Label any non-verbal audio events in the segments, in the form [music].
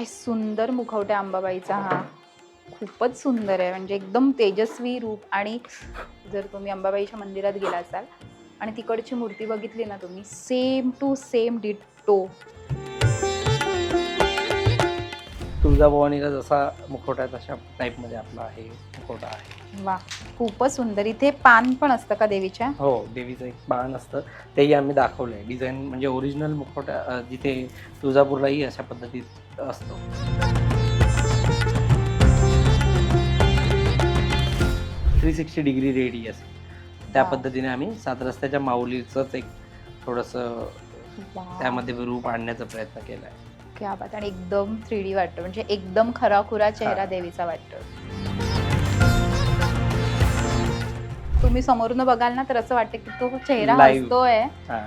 काय सुंदर मुखवटा अंबाबाईचा हा. खूपच सुंदर आहे. म्हणजे एकदम तेजस्वी रूप आणि जर तुम्ही अंबाबाईच्या मंदिरात गेला असाल आणि तिकडची मूर्ती बघितली ना तुम्ही same to same ditto तुळजाभवानीला जसा मुखवटा आहे तशा टाईपमध्ये आपला आहे मुखवटा आहे. वा खूपच सुंदर. इथे पान पण असतं का देवीच्या? हो देवीचं एक बाण असतं. तेही आम्ही दाखवलं आहे डिझाईन म्हणजे ओरिजिनल मुखवटा अं, जिथे तुळजापूरलाही अशा पद्धतीत असतो. Three sixty degree radius. त्या वा. पद्धतीने आम्ही सात रस्त्याच्या माऊलीचंच एक थोडंसं वा. त्यामध्ये रूप आणण्याचा प्रयत्न केला आहे क्या बात. आणि एकदम थ्री डी वाटतं. म्हणजे एकदम खराखुरा चेहरा हा. देवीचा वाटतो. तुम्ही समोरून बघाल ना तर असं वाटतं की तो चेहरा Live. हसतोय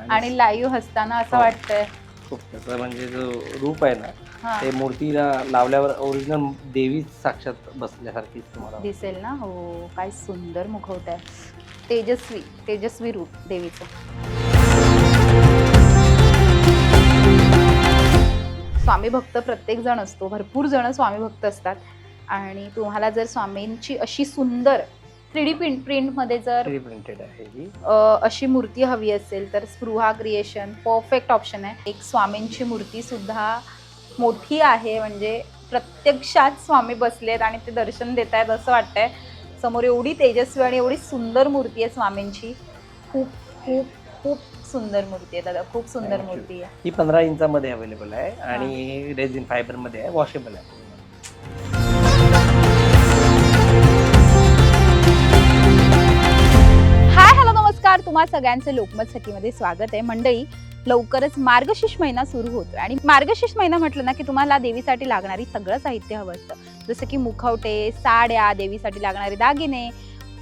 आणि लाईव्ह हसताना असं हो. वाटतंय. खूप त्याचं म्हणजे जो रूप आहे ना हा. ते मूर्तीला लावल्यावर ओरिजिनल देवीच साक्षात बसल्यासारखीच तुम्हाला दिसेल ना? हो काय सुंदर मुखवट आहे तेजस्वी तेजस्वी रूप देवीचं. स्वामी भक्त प्रत्येक जण असतो. भरपूर जण स्वामी भक्त असतात. आणि तुम्हाला जर स्वामींची अशी सुंदर थ्री डी प्रिंट प्रिंटमध्ये जर प्रिंटेड आहे ही. अ, अशी मूर्ती हवी असेल तर स्पृहा क्रिएशन परफेक्ट ऑप्शन आहे. एक स्वामींची मूर्ती सुद्धा मोठी आहे म्हणजे प्रत्यक्षात स्वामी बसलेत आणि ते दर्शन देत आहेत असं वाटतंय. समोर एवढी तेजस्वी आणि एवढी सुंदर मूर्ती आहे स्वामींची. खूप खूप खूप सुंदर मूर्ती आहे दादा. खूप सुंदर Thank you. मूर्ती आहे. ही पंधरा इंचामध्ये अवेलेबल आहे आणि रेझिन फायबरमध्ये आहे वॉशेबल आहे. तुम्हा सगळ्यांचे लोकमत सखीमध्ये स्वागत आहे. मंडळी लवकरच मार्गशीर्ष महिना सुरू होतोय आणि मार्गशीर्ष महिना म्हटलं ना की तुम्हाला देवीसाठी लागणारी सगळं साहित्य हवं असतं. जसं की मुखवटे साड्या देवीसाठी लागणारे दागिने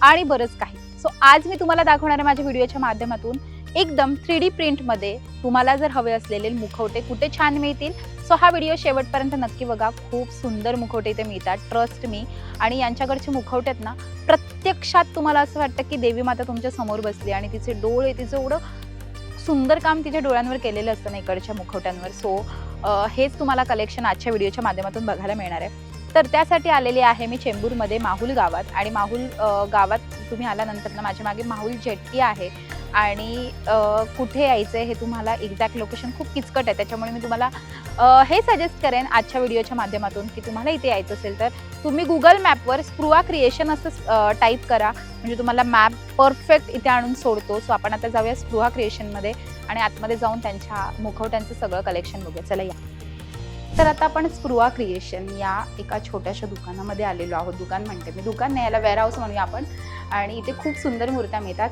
आणि बरंच काही. सो आज मी तुम्हाला दाखवणार आहे माझ्या व्हिडिओच्या माध्यमातून एकदम थ्री डी प्रिंटमध्ये तुम्हाला जर हवे असलेले मुखवटे कुठे छान मिळतील? सो हा व्हिडिओ शेवटपर्यंत नक्की बघा. खूप सुंदर मुखवटे इथे मिळतात. ट्रस्ट मी आणि यांच्याकडचे मुखवटे आहेत ना प्रत्यक्षात तुम्हाला असं वाटतं की देवी माता तुमच्यासमोर बसली आणि तिचे डोळे तिचं एवढं सुंदर काम तिच्या डोळ्यांवर केलेलं असतं ना इकडच्या मुखवट्यांवर. सो हेच तुम्हाला कलेक्शन आजच्या व्हिडिओच्या माध्यमातून बघायला मिळणार आहे. तर त्यासाठी आलेले आहे मी चेंबूरमध्ये माहुल गावात. आणि माहुल गावात तुम्ही आल्यानंतर ना माझ्या मागे माहुल जेट्टी आहे. आणि कुठे यायचं आहे हे तुम्हाला एक्झॅक्ट लोकेशन खूप किचकट आहे. त्याच्यामुळे मी तुम्हाला हे सजेस्ट करेन आजच्या व्हिडिओच्या माध्यमातून की तुम्हाला इथे यायचं असेल तर तुम्ही गुगल मॅपवर स्प्रुवा क्रिएशन असं टाईप करा. म्हणजे तुम्हाला मॅप परफेक्ट इथे आणून सोडतो. सो आपण आता जाऊया स्प्रुहा क्रिएशनमध्ये आणि आतमध्ये जाऊन त्यांच्या मुखवट्यांचं सगळं कलेक्शन बघूया. चला या. तर आता आपण स्प्रुवा क्रिएशन या एका छोट्याशा दुकानामध्ये आलेलो आहोत. दुकान म्हणते मी. दुकान नाही याला वेअरहाऊस म्हणूया आपण. आणि इथे खूप सुंदर मूर्त्या मिळतात.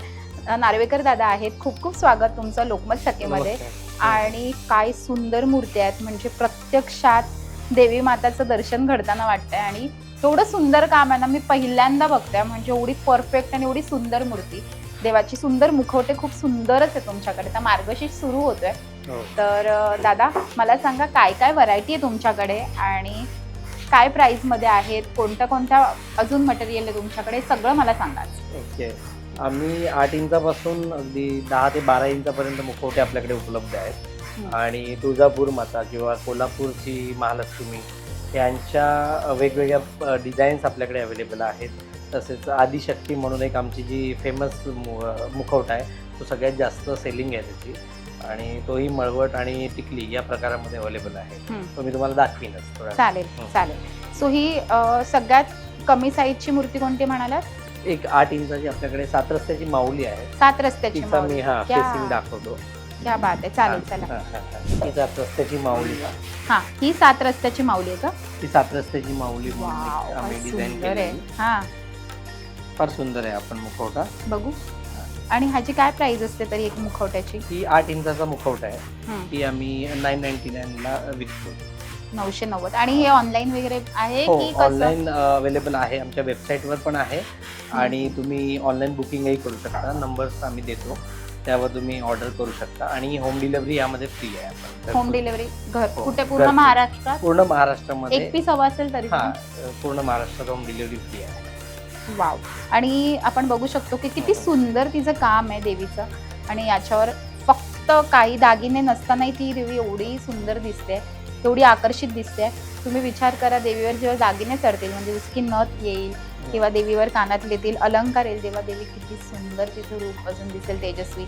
नार्वेकर दादा आहेत. खूप खूप स्वागत तुमचं लोकमत सखेमध्ये नमस्कार. आणि काय सुंदर मूर्ती आहेत. म्हणजे प्रत्यक्षात देवी माताचं दर्शन घडताना वाटतंय. आणि एवढं सुंदर काम आहे ना मी पहिल्यांदा बघते म्हणजे एवढी परफेक्ट आणि एवढी सुंदर मूर्ती. देवाची सुंदर मुखवटे खूप सुंदरच आहे तुमच्याकडे. तर मार्गशीर्ष सुरू होतोय. हो. तर दादा मला सांगा काय काय व्हरायटी आहे तुमच्याकडे? आणि काय प्राइसमध्ये आहेत? कोणत्या कोणत्या अजून मटेरियल आहे तुमच्याकडे? सगळं मला सांगा ओके. आम्ही आठ इंचापासून अगदी दहा ते बारा इंचापर्यंत मुखवटे आपल्याकडे उपलब्ध आहेत. आणि तुळजापूर माता किंवा कोल्हापूरची महालक्ष्मी यांच्या वेगवेगळ्या डिझाईन्स आपल्याकडे अवेलेबल आहेत. तसेच आदिशक्ती म्हणून एक आमची जी फेमस मुखवटा आहे तो सगळ्यात जास्त सेलिंग आहे त्याची. आणि तोही मळवट आणि टिकली या प्रकारामध्ये अवेलेबल आहे. तो मी तुम्हाला दाखवीनच चालेल. चालेल. सो ही सगळ्यात कमी साईजची मूर्ती कोणती म्हणालात? एक आठ इंचाची आपल्याकडे सात रस्त्याची माऊली आहे. सात रस्त्याची तिचा माऊली. मी हा क्या- फेसिंग दाखवतो. क्या बात आहे. चालेल चला. हा, हा, हा. ही सात रस्त्याची माऊली हा ही सात रस्त्याची माऊली आहे का? ती सात रस्त्याची माऊली म्हणून वाव एक काय आम्ही डिझाईन सुंदर आहे. केली हा. फार सुंदर आहे आपण मुखवटा. बघू. आणि ह्याची काय प्राइस असते तरी एक मुखवट्याची? ही आठ इंचाचा मुखवटा आहे. हं, ती आम्ही नाईन नाईन्टी नाईनला विकतो. नऊशे नव्वद. आणि हे ऑनलाईन वगैरे आहे हो की कसं? ऑनलाईन अवेलेबल आहे. आमच्या वेबसाईटवर पण आहे. आणि तुम्ही ऑनलाईन बुकिंगही करू शकता. नंबर्स आम्ही देतो. त्यावर तुम्ही ऑर्डर करू शकता. आणि होम डिलिव्हरी यामध्ये फ्री आहे आपण. होम डिलिव्हरी घर हो, कुठे? पूर्ण. महाराष्ट्रात? पूर्ण महाराष्ट्रामध्ये. एक पीस हवा असेल तरी हा? पूर्ण महाराष्ट्रात होम डिलिव्हरी फ्री आहे. वाव. आणि आपण बघू शकतो की किती सुंदर तिचं काम आहे देवीचं. आणि याच्यावर फक्त काही दागिने नसतानाही ती देवी एवढी सुंदर दिसते. एवढी आकर्षित दिसते. तुम्ही विचार करा देवीवर जेव्हा दागिने चढतील म्हणजे जसं की नथ येईल किंवा देवीवर कानातले येतील अलंकार येईल तेव्हा देवी किती सुंदर तिचं रूप अजून दिसेल तेजस्वी.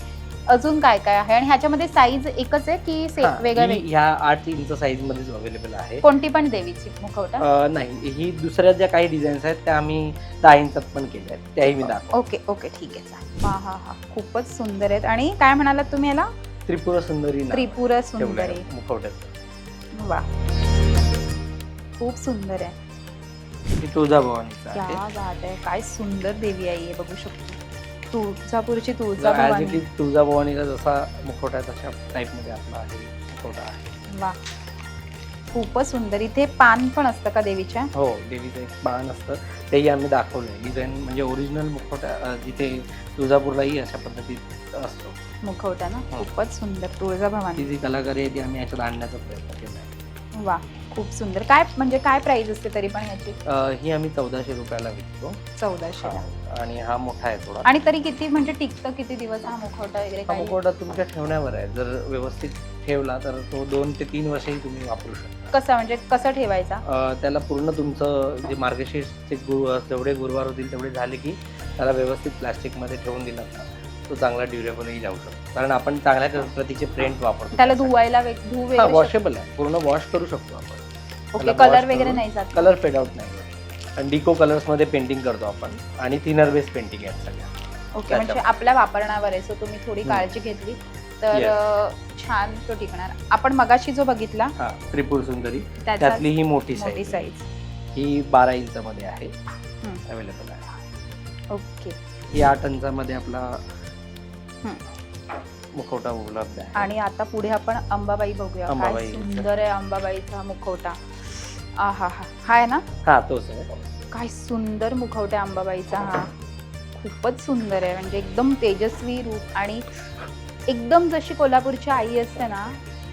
अजून काय काय आहे? आणि ह्याच्यामध्ये साईज एकच आहे की हा, वेगळ्या ही ह्या आठ इंच साईज मध्येच अवेलेबल आहे. कोणती पण देवीची मुखवटा? नाही ही दुसऱ्या ज्या काही डिझाईन्स आहेत त्या आम्ही दहा इंचात पण केल्या आहेत. त्याही मी दाखव ओके ओके ठीक आहे हा हा हा. खूपच सुंदर आहेत. आणि काय म्हणालात तुम्ही याला? त्रिपुरा सुंदरी त्रिपुरा सुंदरी. मुखवट्याचं. वा. खूप सुंदर आहे. तुळजाभवानीचं क्या आहे बात आहे. काय सुंदर देवी आई आहे बघू शकतो. तुळजापूरची ॲज तुळजाभवानी. इट इज तुळजाभवानीचा जसा मुखवटा आहे तशा टाईपमध्ये आपला आहे मुखवटा आहे. वा. खूपच सुंदर. इथे पान पण असतं का देवीच्या? हो देवीचं एक बाण असतं. तेही आम्ही दाखवलंय. डिझाईन म्हणजे ओरिजिनल मुखवटा अ, जिथे तुळजापूरलाही अशा पद्धतीत असतो. मुखवटा ना? हो. खूपच सुंदर. तुळजाभवानी. ती जी कलाकारी आहे ती आम्ही याच्यात आणण्याचा प्रयत्न केला आहे वा खूप सुंदर. काय म्हणजे काय प्राइस असते तरी पण याची अ, ही आम्ही चौदाशे रुपयाला विकतो. चौदाशे. हा. आणि हा मोठा आहे थोडा. आणि तरी किती म्हणजे टिकतं किती दिवस? हा मुखवटा वगैरे हा काय मुखवटा तुमच्या ठेवण्यावर आहे. जर व्यवस्थित ठेवला तर तो दोन ते तीन वर्षही तुम्ही वापरू शकता. कसं म्हणजे कसं ठेवायचा? अ, त्याला पूर्ण तुमचं जे मार्गशीर्षचे गुरु जेवढे गुरुवार होतील तेवढे झाले की त्याला व्यवस्थित प्लास्टिकमध्ये ठेवून दिला तो चांगला ड्युरेबलही जाऊ शकतो. कारण आपण चांगल्या प्रतीचे प्रिंट वापरतो. त्याला धुवायला धुव हा वॉशेबल आहे. पूर्ण वॉश करू शकतो आपण. ओके कलर वगैरे नाही जात. कलर फेड आउट नाही. आणि डिको कलर्समध्ये पेंटिंग करतो आपण. आणि थिनर बेस पेंटिंग आहे सगळ्या. ओके म्हणजे. आपल्या वापरण्यावर आहे. सो तुम्ही थोडी. काळजी घेतली. तर छान तो टिकणार. आपण मगाशी जो बघितला हा त्रिपुर सुंदरी. त्यातली ही मोठी साईज ही बारा इंचामध्ये आहे. हम्म. अवेलेबल आहे. ओके ही आठ इंचामध्ये आपला मुखवटा उपलब्ध आहे आणि आता पुढे आपण अंबाबाई बघूया. काय अंबाबाई. सुंदर आहे अंबाबाईचा मुखवटा. आ हा. हा हा आहे ना? हा तोच आहे काय सुंदर मुखवटा आहे अंबाबाईचा हा. खूपच सुंदर आहे. म्हणजे एकदम तेजस्वी रूप आणि एकदम जशी कोल्हापूरची आई असते ना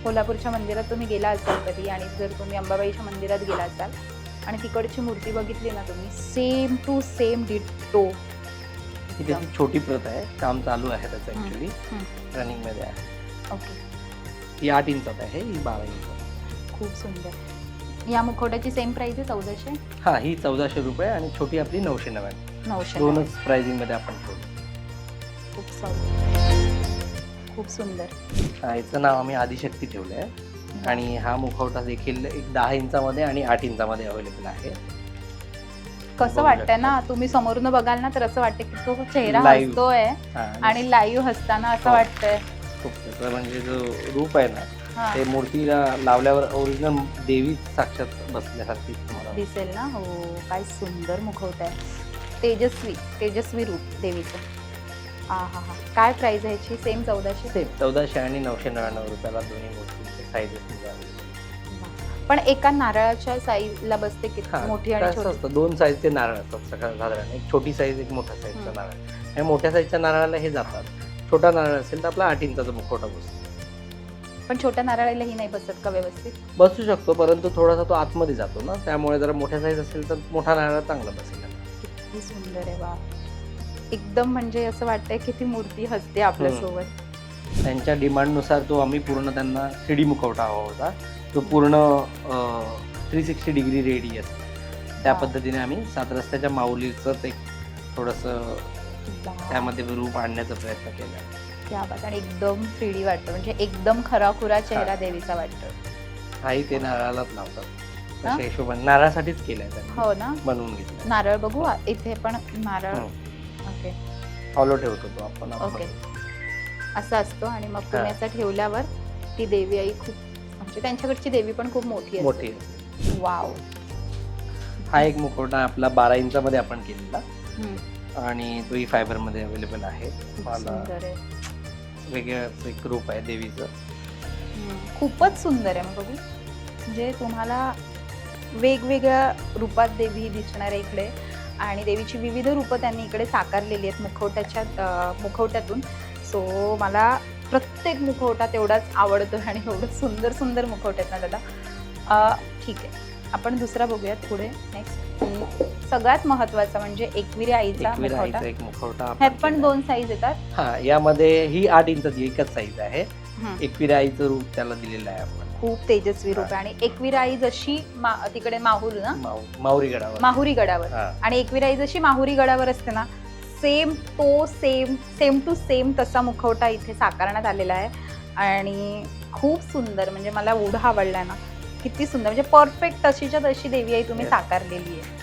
कोल्हापूरच्या मंदिरात तुम्ही गेला असाल कधी आणि जर तुम्ही अंबाबाईच्या मंदिरात गेला असाल आणि तिकडची मूर्ती बघितली ना तुम्ही सेम टू सेम डिटो ही त्याची छोटी प्रत आहे काम चालू आहे त्याचं हम्म. ऍक्च्युली हम्म. रनिंगमध्ये आहे. ओके. ही आठ इंचात आहे ही बारा इंचात खूप सुंदर. या मुखवट्याची सेम प्राइस आहे चौदाशे? हा ही चौदाशे रुपये आणि छोटी आपली नऊशे नव्याण्णव. नऊशे दोनच प्राइसिंगमध्ये आपण ठेवतो खूप सुंदर खूप सुंदर. हा, याचं नाव आम्ही आदिशक्ती ठेवलं आहे आणि हा मुखवटा देखील एक दहा इंचामध्ये आणि आठ इंचामध्ये अवेलेबल आहे. कसं वाटतंय. ना? तुम्ही समोरून बघाल ना तर असं वाटतं की तो चेहरा Live. हसतोय आणि लाईव्ह हसताना असं हो. वाटतंय. खूप त्याचं म्हणजे जो रूप आहे ना हा, ते मूर्तीला लावल्यावर ओरिजिनल देवी साक्षात बसल्यासारखी तुम्हाला दिसेल ना? हो काय सुंदर मुखवट आहे. तेजस्वी तेजस्वी रूप देवीचं. हा हा हा. काय प्राइस आहे याची? सेम चौदाशे? सेम चौदाशे आणि नऊशे नव्याण्णव रुपयाला दोन्ही मूर्तीचे साईजेस पण एका नारळाच्या साईजला बसते किती? हा, मोठी ते आणि असं छोटी. असतं. दोन साईजचे नारळ असतात सगळ्या साधारण. एक छोटी साईज एक मोठा साईजचा हम्म. नारळ. आणि मोठ्या साईजच्या नारळाला हे जातात. छोटा नारळ असेल तर आपला आठ इंचाचा मुखवटा बसतो. पण छोट्या नारळालाही नाही बसत का व्यवस्थित? बसू शकतो परंतु थोडासा तो आतमध्ये जातो ना. त्यामुळे जर मोठ्या साईज असेल तर मोठा नारळ चांगला बसेल. किती सुंदर आहे वा एकदम म्हणजे असं वाटतंय की ती मूर्ती हसते आपल्यासोबत. त्यांच्या डिमांडनुसार तो आम्ही पूर्ण त्यांना थ्री डी मुखवटा हवा होता. तो पूर्ण थ्री सिक्स्टी डिग्री रेडियस त्या वा. पद्धतीने आम्ही सात रस्त्याच्या माऊलीचंच एक थोडंसं. त्यामध्ये रूप आणण्याचा प्रयत्न केला. आणि एकदम थ्री डी वाटतं. म्हणजे एकदम खराखुरा चेहरा देवीचा वाटतो. हाही ते नारळालाच लावतात. हा? हिशोबाने. नारळासाठीच केलंय त्यांनी. हो ना? बनवून घेतलं नारळ बघू आ- इथे पण नारळ. ओके. फॉलो ठेवतो तो आपण. ओके. असा असतो. आणि मग तुम्ही हा. असं ठेवल्यावर ती देवी आई खूप म्हणजे त्यांच्याकडची देवी पण खूप मोठी मोठी असते वाव. हा एक मुखवटा आपला बारा इंचामध्ये आपण केलेला. हम्म, आणि तोही फायबरमध्ये अवेलेबल आहे. खूप मला सुंदर आहे. वेगळं एक रूप आहे देवीचं. हम्म, खूपच सुंदर आहे मग बघू. म्हणजे तुम्हाला वेगवेगळ्या रूपात देवी दिसणार आहे इकडे. आणि देवीची विविध रूपं त्यांनी इकडे साकारलेली आहेत मुखवट्याच्या अं, मुखवट्यातून. सो मला प्रत्येक मुखवटा तेवढाच आवडतो आणि एवढं सुंदर सुंदर मुखवटे आहेत ना दादा ठीक आहे. आपण दुसरा बघूयात पुढे. नेक्स्ट सगळ्यात महत्त्वाचा म्हणजे एकविरी आईचा मुखवटा. एक मुखवटा ह्यात पण. दोन साईज येतात. हा यामध्ये ही आठ इंचाची एकच साईज आहे. एकविरा आईचं रूप त्याला दिलेलं आहे आपण. खूप तेजस्वी रूप आहे. आणि एकविराई जशी मा- तिकडे माहूर ना? माऊरी गडावर. माहुरी गडावर. आणि एकविराई जशी माहुरी गडावर असते ना सेम तो सेम सेम टू सेम तसा मुखवटा इथे साकारण्यात आलेला आहे. आणि खूप सुंदर म्हणजे मला एवढा आवडला ना. किती सुंदर म्हणजे परफेक्ट तशीच्या तशी देवी आई तुम्ही. साकारलेली आहे.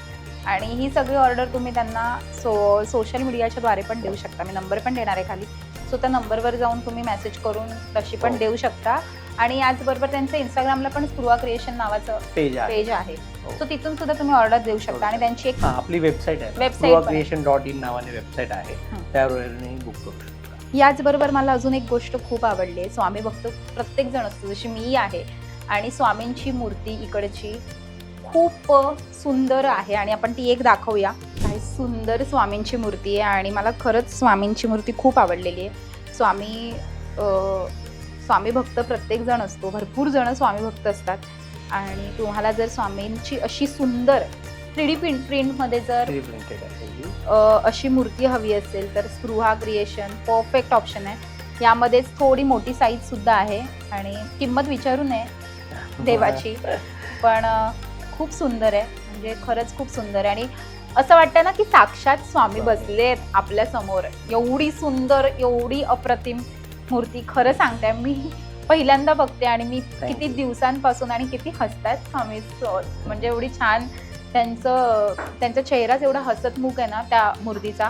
आणि ही सगळी ऑर्डर तुम्ही त्यांना सो सोशल मीडियाच्या द्वारे पण देऊ शकता. मी नंबर पण देणार आहे खाली. सो त्या नंबरवर जाऊन तुम्ही मेसेज करून तशी पण हो. देऊ शकता. आणि याचबरोबर त्यांचं इंस्टाग्रामला पण स्पृहा क्रिएशन नावाचं पेज आहे. पेज आहे. हो. सो तिथून सुद्धा तुम्ही ऑर्डर देऊ शकता. आणि त्यांची एक हा आपली वेबसाईट आहे. Website पण आहे. क्रिएशन डॉट इन नावाने वेबसाईट आहे. हं. त्यावर बुक करू शकता. याचबरोबर मला अजून एक गोष्ट खूप आवडली आहे. स्वामी भक्त प्रत्येक जण असतो जशी मी आहे आणि स्वामींची मूर्ती इकडची खूप सुंदर आहे आणि आपण ती एक दाखवूया. सुंदर स्वामींची मूर्ती आहे आणि मला खरंच स्वामींची मूर्ती खूप आवडलेली आहे. स्वामी स्वामी भक्त प्रत्येक जण असतो भरपूर जण स्वामी भक्त असतात. आणि तुम्हाला जर स्वामींची अशी सुंदर थ्री डी प्रिंट प्रिंटमध्ये जर अशी मूर्ती हवी असेल तर स्पृहा क्रिएशन परफेक्ट ऑप्शन आहे. यामध्येच थोडी मोठी साईज सुद्धा आहे आणि किंमत विचारू नये देवाची. [laughs] पण खूप सुंदर आहे. म्हणजे खरंच खूप सुंदर आहे. आणि असं वाटतं ना की साक्षात स्वामी. बसलेत आपल्यासमोर. एवढी सुंदर एवढी अप्रतिम मूर्ती खरं सांगते मी पहिल्यांदा बघते आणि मी. किती दिवसांपासून आणि किती हसतात स्वामी म्हणजे एवढी छान त्यांचं त्यांचा चेहराच एवढा हसतमुख आहे ना त्या मूर्तीचा.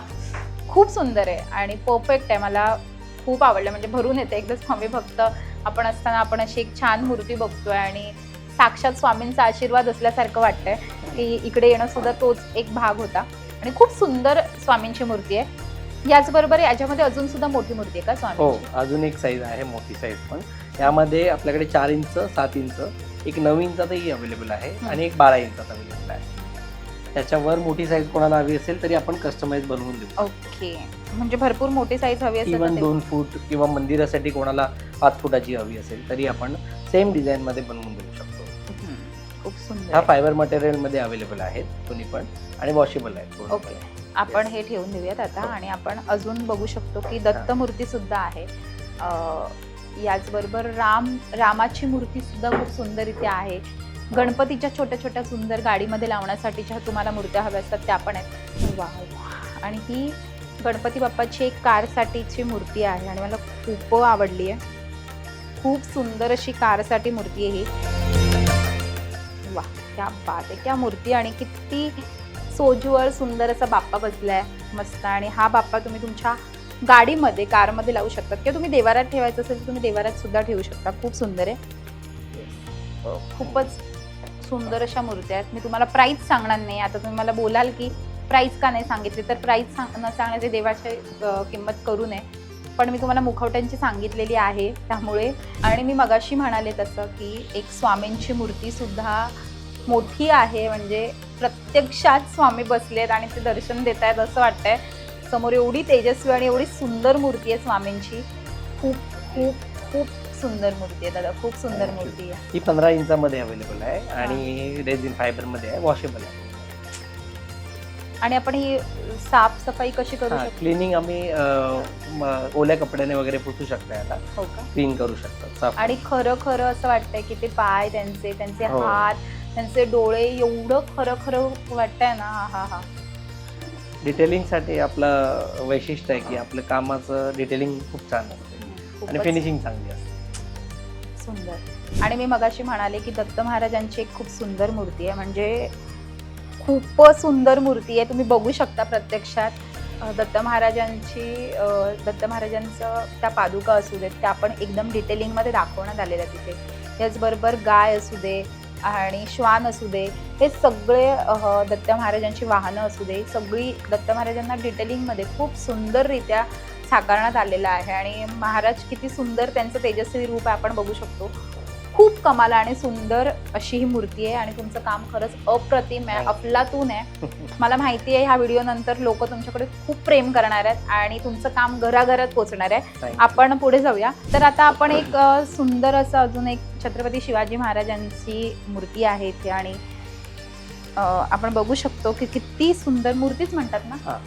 खूप सुंदर आहे आणि परफेक्ट आहे. मला खूप आवडलं. म्हणजे भरून येते. एकदा स्वामी भक्त आपण असताना आपण अशी एक छान मूर्ती बघतोय आणि साक्षात स्वामींचा आशीर्वाद असल्यासारखं वाटतंय. की इकडे येणं सुद्धा तोच एक भाग होता. आणि खूप सुंदर स्वामींची मूर्ती आहे. याचबरोबर याच्यामध्ये अजून सुद्धा मोठी मूर्ती आहे का हो अजून एक साईज आहे मोठी साईज पण. यामध्ये आपल्याकडे चार इंच सात इंच एक नऊ इंचातही अवेलेबल आहे हं. आणि एक बारा इंचात अवेलेबल आहे. त्याच्यावर मोठी साईज कोणाला हवी असेल तरी आपण कस्टमाइज बनवून देऊ. ओके. म्हणजे भरपूर मोठी साईज हवी असेल तर ते- दोन फूट किंवा मंदिरासाठी कोणाला पाच फुटाची हवी असेल तरी आपण सेम डिझाईन मध्ये बनवून देऊ. खूप सुंदर हा आहे. फायबर मटेरियलमध्ये अवेलेबल आहेत दोन्ही पण. आणि वॉशेबल आहेत दोन्ही ओके. पण. आपण Yes. हे ठेवून देऊयात आता हो. आणि आपण अजून बघू शकतो की दत्त मूर्ती सुद्धा आहे. अं, याचबरोबर राम रामाची मूर्ती सुद्धा खूप सुंदर इथे आहे गणपतीच्या छोट्या छोट्या सुंदर गाडीमध्ये लावण्यासाठीच्या तुम्हाला मूर्त्या हव्या असतात त्या पण आहेत. वा. आणि ही गणपती बाप्पाची एक कारसाठीची मूर्ती आहे आणि मला खूप आवडली आहे. खूप सुंदर अशी कारसाठी मूर्ती आहे ही. वा क्या बात आहे. क्या मूर्ती आणि किती सोजवळ सुंदर असा बाप्पा बसलाय मस्त. आणि हा बाप्पा तुम्ही तुमच्या गाडीमध्ये कारमध्ये लावू शकतात. किंवा तुम्ही देवारात ठेवायचं असेल तर तुम्ही देवारात सुद्धा ठेवू शकता. खूप सुंदर आहे. खूपच सुंदर अशा मूर्त्या आहेत. मी तुम्हाला प्राईस सांगणार नाही. आता तुम्ही मला बोलाल की प्राईस का नाही सांगितली तर प्राईस सांग न सांगण्याचे देवाची किंमत करू नये. पण मी तुम्हाला मुखवट्यांची सांगितलेली आहे त्यामुळे. आणि मी मगाशी म्हणाले तसं की एक स्वामींची मूर्ती सुद्धा मोठी आहे म्हणजे प्रत्यक्षात स्वामी बसलेत आणि ते दर्शन देत आहेत असं वाटतंय. समोर एवढी तेजस्वी आणि एवढी सुंदर मूर्ती आहे स्वामींची. खूप खूप खूप सुंदर मूर्ती आहे दादा खूप सुंदर. मूर्ती आहे. ही पंधरा इंचामध्ये अवेलेबल आहे आणि रेझिन फायबरमध्ये आहे वॉशेबल आहे. आणि आपण ही साफसफाई कशी करू शकतो? क्लिनिंग आम्ही अं, म- ओल्या कपड्याने वगैरे पुसू शकता याला हो का? क्लीन करू शकतात साफ आणि खरं खरं असं वाटतंय की ते पाय त्यांचे त्यांचे हो. हात त्यांचे डोळे एवढं खरं खरं वाटतंय ना? हा हा हा. डिटेलिंगसाठी आपलं वैशिष्ट्य आहे की आपलं कामाचं डिटेलिंग खूप छान असते. आणि खूपच फिनिशिंग चांगली असते. सुंदर. आणि मी मगाशी म्हणाले की दत्त महाराजांची एक खूप सुंदर मूर्ती आहे. म्हणजे खूप सुंदर मूर्ती आहे. तुम्ही बघू शकता प्रत्यक्षात. दत्त महाराजांची दत्त महाराजांचं त्या पादुका असू देत त्या पण एकदम डिटेलिंगमध्ये दाखवण्यात आलेल्या तिथे. त्याचबरोबर गाय असू दे आणि श्वान असू दे हे सगळे दत्त महाराजांची वाहनं असू दे सगळी दत्त महाराजांना डिटेलिंगमध्ये खूप सुंदररित्या साकारण्यात आलेलं आहे. आणि महाराज किती सुंदर त्यांचं तेजस्वी रूप आहे आपण बघू शकतो. खूप कमाल आणि सुंदर अशी ही मूर्ती आहे आणि तुमचं काम खरंच अप्रतिम आहे you. अफलातून आहे [laughs] मला माहिती आहे ह्या व्हिडिओ नंतर लोक तुमच्याकडे खूप प्रेम करणार आहेत आणि तुमचं काम घराघरात पोहोचणार आहे. आपण पुढे जाऊया तर आता आपण एक सुंदर असं अजून एक छत्रपती शिवाजी महाराजांची मूर्ती आहे इथे आणि आपण बघू शकतो की किती सुंदर मूर्तीच म्हणतात ना हा.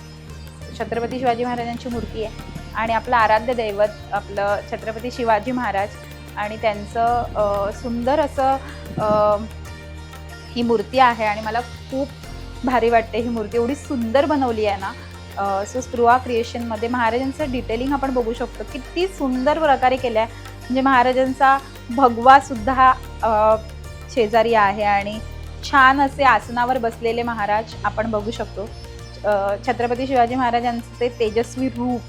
छत्रपती शिवाजी महाराजांची मूर्ती आहे आणि आपलं आराध्य दैवत आपलं छत्रपती शिवाजी महाराज आणि त्यांचं सुंदर असं ही मूर्ती आहे आणि मला खूप भारी वाटते ही मूर्ती. एवढी सुंदर बनवली आहे ना सो स्पृहा क्रिएशनमध्ये महाराजांचं डिटेलिंग आपण बघू शकतो. किती सुंदर प्रकारे केलं आहे म्हणजे महाराजांचा भगवासुद्धा शेजारी आहे आणि छान असे आसनावर बसलेले महाराज आपण बघू शकतो. छत्रपती शिवाजी महाराजांचं ते तेजस्वी रूप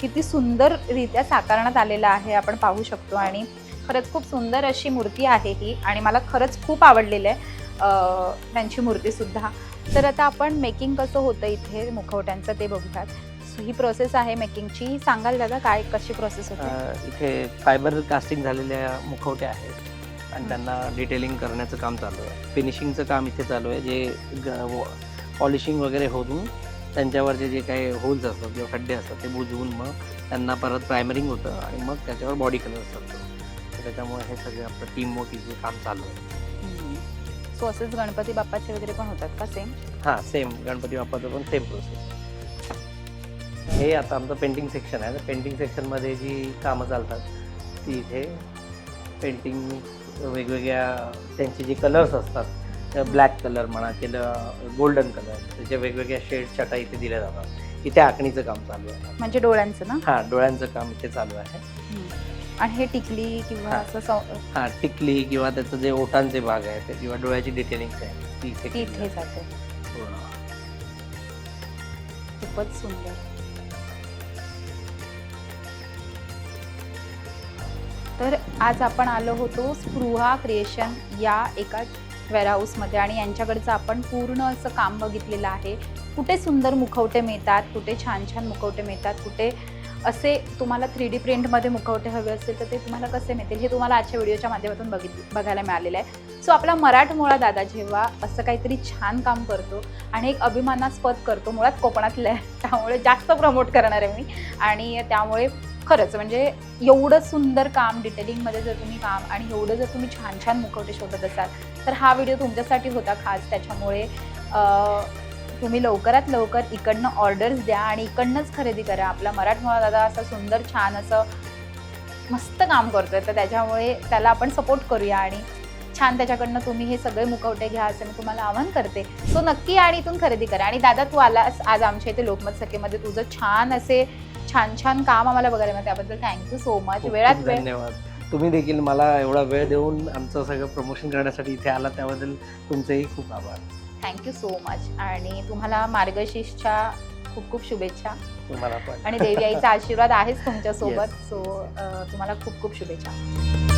किती सुंदररित्या साकारण्यात आलेलं आहे आपण पाहू शकतो. आणि खरंच खूप सुंदर अशी मूर्ती आहे ही आणि मला खरंच खूप आवडलेलं आहे त्यांची मूर्तीसुद्धा. तर आता आपण मेकिंग कसं होतं इथे मुखवट्यांचं ते बघूयात. ही प्रोसेस आहे मेकिंगची सांगाल दादा काय कशी प्रोसेस होते? इथे फायबर कास्टिंग झालेल्या मुखवट्या आहेत आणि त्यांना डिटेलिंग करण्याचं काम चालू आहे. फिनिशिंगचं काम इथे चालू आहे जे पॉलिशिंग वगैरे होऊन त्यांच्यावरचे जे काही होल्स असतात किंवा खड्डे असतात ते बुजवून मग त्यांना परत प्रायमरिंग होतं आणि मग त्याच्यावर बॉडी कलर असतो. तर त्याच्यामुळे हे सगळे आपलं टीम मोठीचे काम चालू आहे. सो असेच गणपती बाप्पाचे वगैरे पण होतात का सेम हां सेम गणपती बाप्पाचं पण सेम प्रोसेस हे आता आमचं पेंटिंग सेक्शन आहे. पेंटिंग सेक्शनमध्ये जी कामं चालतात ती इथे पेंटिंग वेगवेगळ्या त्यांचे जे कलर्स असतात ब्लॅक कलर म्हणा किंवा गोल्डन कलर त्याचे वेगवेगळ्या शेड छटा इथे दिल्या जातात. इथे आखणीचं काम चालू आहे. म्हणजे डोळ्यांचं ना? हां डोळ्यांचं काम इथे चालू आहे. आणि हे टिकली किंवा हा. असं सं- हां टिकली किंवा त्याचं जे ओठांचे भाग आहे ते किंवा डोळ्याची डिटेलिंग आहे ती इथे ती केली इथे जाते. जाते. पूर्ण. खूपच सुंदर. तर आज आपण आलो होतो स्पृहा क्रिएशन या एका वेअरहाऊसमध्ये आणि यांच्याकडचं आपण पूर्ण असं काम बघितलेलं आहे. कुठे सुंदर मुखवटे मिळतात कुठे छान छान मुखवटे मिळतात कुठे असे तुम्हाला थ्री डी प्रिंटमध्ये मुखवटे हवे असतील तर ते तुम्हाला कसे मिळतील हे तुम्हाला आजच्या व्हिडिओच्या माध्यमातून बघित बघायला मिळालेलं आहे. सो आपला मराठमोळा दादा जेव्हा असं काहीतरी छान काम करतो आणि एक अभिमानास्पद करतो मुळात कोकणातलं आहे त्यामुळे जास्त प्रमोट करणार आहे मी. आणि त्यामुळे खरंच म्हणजे एवढं सुंदर काम डिटेलिंगमध्ये जर तुम्ही काम आणि एवढं जर तुम्ही छान छान मुखवटे शोधत असाल तर हा व्हिडिओ तुमच्यासाठी होता खास. त्याच्यामुळे तुम्ही लवकरात लवकर इकडनं ऑर्डर्स द्या आणि इकडनंच खरेदी करा. आपला मराठमोळा दादा असं सुंदर छान असं मस्त काम करतो आहे तर त्याच्यामुळे त्याला आपण सपोर्ट करूया आणि छान त्याच्याकडनं तुम्ही हे सगळे मुखवटे घ्या असं मी तुम्हाला आवाहन करते. सो नक्की आणि इथून खरेदी करा. आणि दादा तू आलास आज आमच्या इथे लोकमत सखेमध्ये. तुझं छान असे छान छान काम आम्हाला बघायला मिळतं. त्याबद्दल थँक्यू सो मच खूप वेळात खूप वेळ धन्यवाद. तुम्ही देखील मला एवढा वेळ देऊन आमचं सगळं प्रमोशन करण्यासाठी इथे आला त्याबद्दल तुमचेही खूप आभार. थँक्यू सो मच आणि तुम्हाला मार्गशीर्षच्या खूप खूप शुभेच्छा. तुम्हाला पण. आणि देवी आईचा आशीर्वाद आहेच तुमच्यासोबत. [laughs] सो तुम्हाला खूप खूप शुभेच्छा.